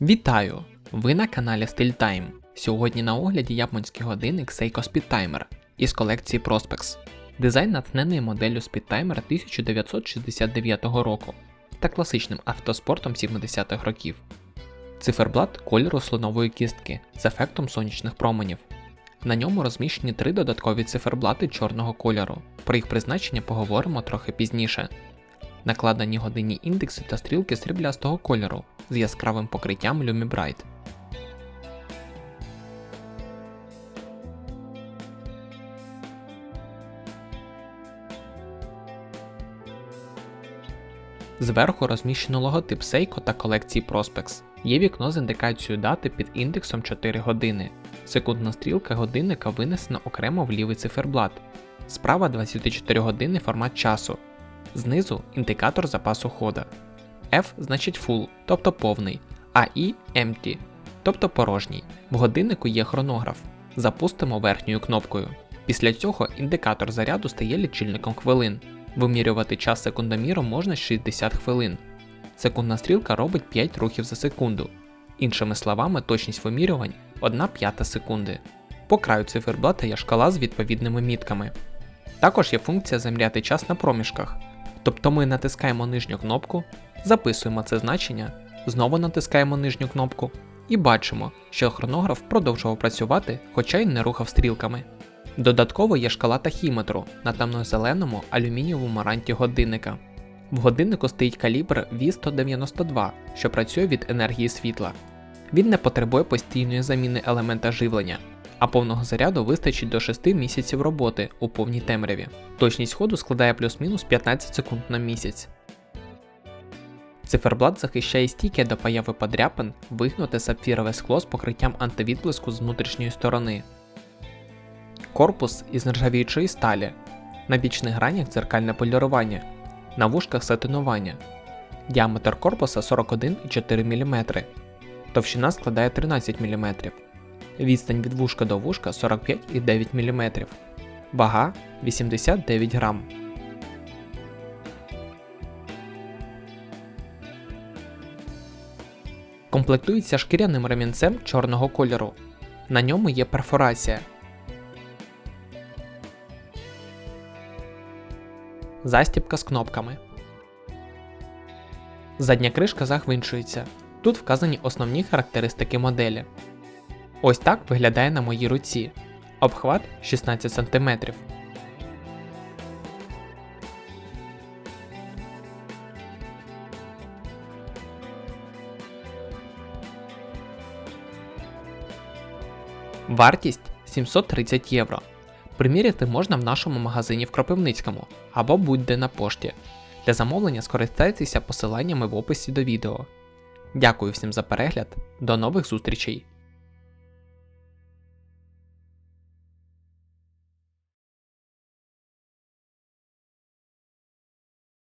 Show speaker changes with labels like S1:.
S1: Вітаю! Ви на каналі StillTime. Сьогодні на огляді японський годинник Seiko Speedtimer із колекції Prospex. Дизайн натхнений моделлю Speedtimer 1969 року та класичним автоспортом 70-х років. Циферблат кольору слонової кістки з ефектом сонячних променів. На ньому розміщені три додаткові циферблати чорного кольору. Про їх призначення поговоримо трохи пізніше. Накладені годинні індекси та стрілки сріблястого кольору з яскравим покриттям Lumibright. Зверху розміщено логотип Seiko та колекції Prospex. Є вікно з індикацією дати під індексом 4 години. Секундна стрілка годинника винесена окремо в лівий циферблат. Справа 24 години формат часу. Знизу індикатор запасу хода. F значить full, тобто повний, а I empty, тобто порожній. В годиннику є хронограф. Запустимо верхньою кнопкою. Після цього індикатор заряду стає лічильником хвилин. Вимірювати час секундоміром можна 60 хвилин. Секундна стрілка робить 5 рухів за секунду. Іншими словами, точність вимірювань 1 п'ята секунди. По краю циферблата є шкала з відповідними мітками. Також є функція заміряти час на проміжках. Тобто ми натискаємо нижню кнопку, записуємо це значення, знову натискаємо нижню кнопку і бачимо, що хронограф продовжував працювати, хоча й не рухав стрілками. Додатково є шкала тахіметру на темно-зеленому алюмінієвому ранті годинника. В годиннику стоїть калібр V192, що працює від енергії світла. Він не потребує постійної заміни елемента живлення, а повного заряду вистачить до 6 місяців роботи у повній темряві. Точність ходу складає плюс-мінус 15 секунд на місяць. Циферблат захищає стійке до появи подряпин, вигнуте сапфірове скло з покриттям антивідблиску з внутрішньої сторони. Корпус із нержавіючої сталі. На бічних гранях дзеркальне полірування, на вушках сатинування. Діаметр корпуса 41,4 мм. Товщина складає 13 мм. Відстань від вушка до вушка 45,9 мм. Вага 89 грам. Комплектується шкіряним ремінцем чорного кольору. На ньому є перфорація. Застібка з кнопками. Задня кришка загвинчується. Тут вказані основні характеристики моделі. Ось так виглядає на моїй руці. Обхват 16 см. Вартість 730 євро. Приміряти можна в нашому магазині в Кропивницькому або будь-де на пошті. Для замовлення скористайтеся посиланнями в описі до відео. Дякую всім за перегляд, до нових зустрічей!